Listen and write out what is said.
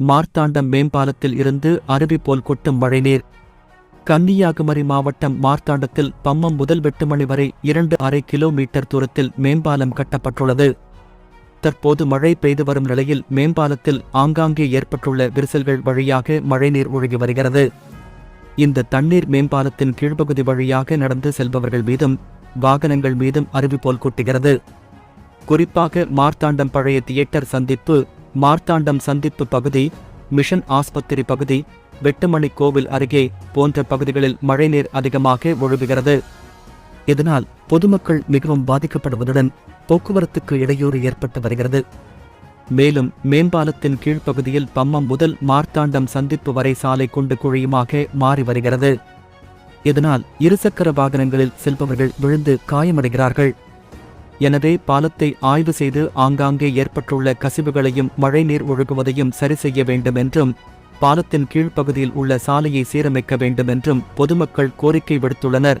மார்த்தாண்டம் மேம்பாலத்தில் இருந்து அருவி போல் கொட்டும் மழைநீர். கன்னியாகுமரி மாவட்டம் மார்த்தாண்டத்தில் பம்மம் முதல் வெட்டுமணி வரை இரண்டு அரை கிலோமீட்டர் தூரத்தில் மேம்பாலம் கட்டப்பட்டுள்ளது. தற்போது மழை பெய்து வரும் நிலையில் மேம்பாலத்தில் ஆங்காங்கே ஏற்பட்டுள்ள விரிசல்கள் வழியாக மழைநீர் ஒழுகி வருகிறது. இந்த தண்ணீர் மேம்பாலத்தின் கீழ்ப்பகுதி வழியாக நடந்து செல்பவர்கள் மீதும் வாகனங்கள் மீதும் அருவி போல் கொட்டுகிறது. குறிப்பாக மார்த்தாண்டம் பழைய தியேட்டர் சந்திப்பு மார்த்தாண்டம் சந்திப்பு பகுதி மிஷன் ஆஸ்பத்திரி பகுதி வெட்டுமணி கோவில் அருகே போன்ற பகுதிகளில் மழைநீர் அதிகமாக ஒழுகுகிறது. இதனால் பொதுமக்கள் மிகவும் பாதிக்கப்படுவதுடன் போக்குவரத்துக்கு இடையூறு ஏற்பட்டு வருகிறது. மேலும் மேம்பாலத்தின் கீழ்ப்பகுதியில் பம்மம் முதல் மார்த்தாண்டம் சந்திப்பு வரை சாலை குண்டு குழியுமாக மாறி வருகிறது. இதனால் இருசக்கர வாகனங்களில் செல்பவர்கள் விழுந்து காயமடைகிறார்கள். எனவே பாலத்தை ஆய்வு செய்து ஆங்காங்கே ஏற்பட்டுள்ள கசிவுகளையும் மழைநீர் ஒழுகுவதையும் சரி செய்ய வேண்டும் என்றும் பாலத்தின் கீழ்ப்பகுதியில் உள்ள சாலையை சீரமைக்க வேண்டும் என்றும் பொதுமக்கள் கோரிக்கை விடுத்துள்ளனர்.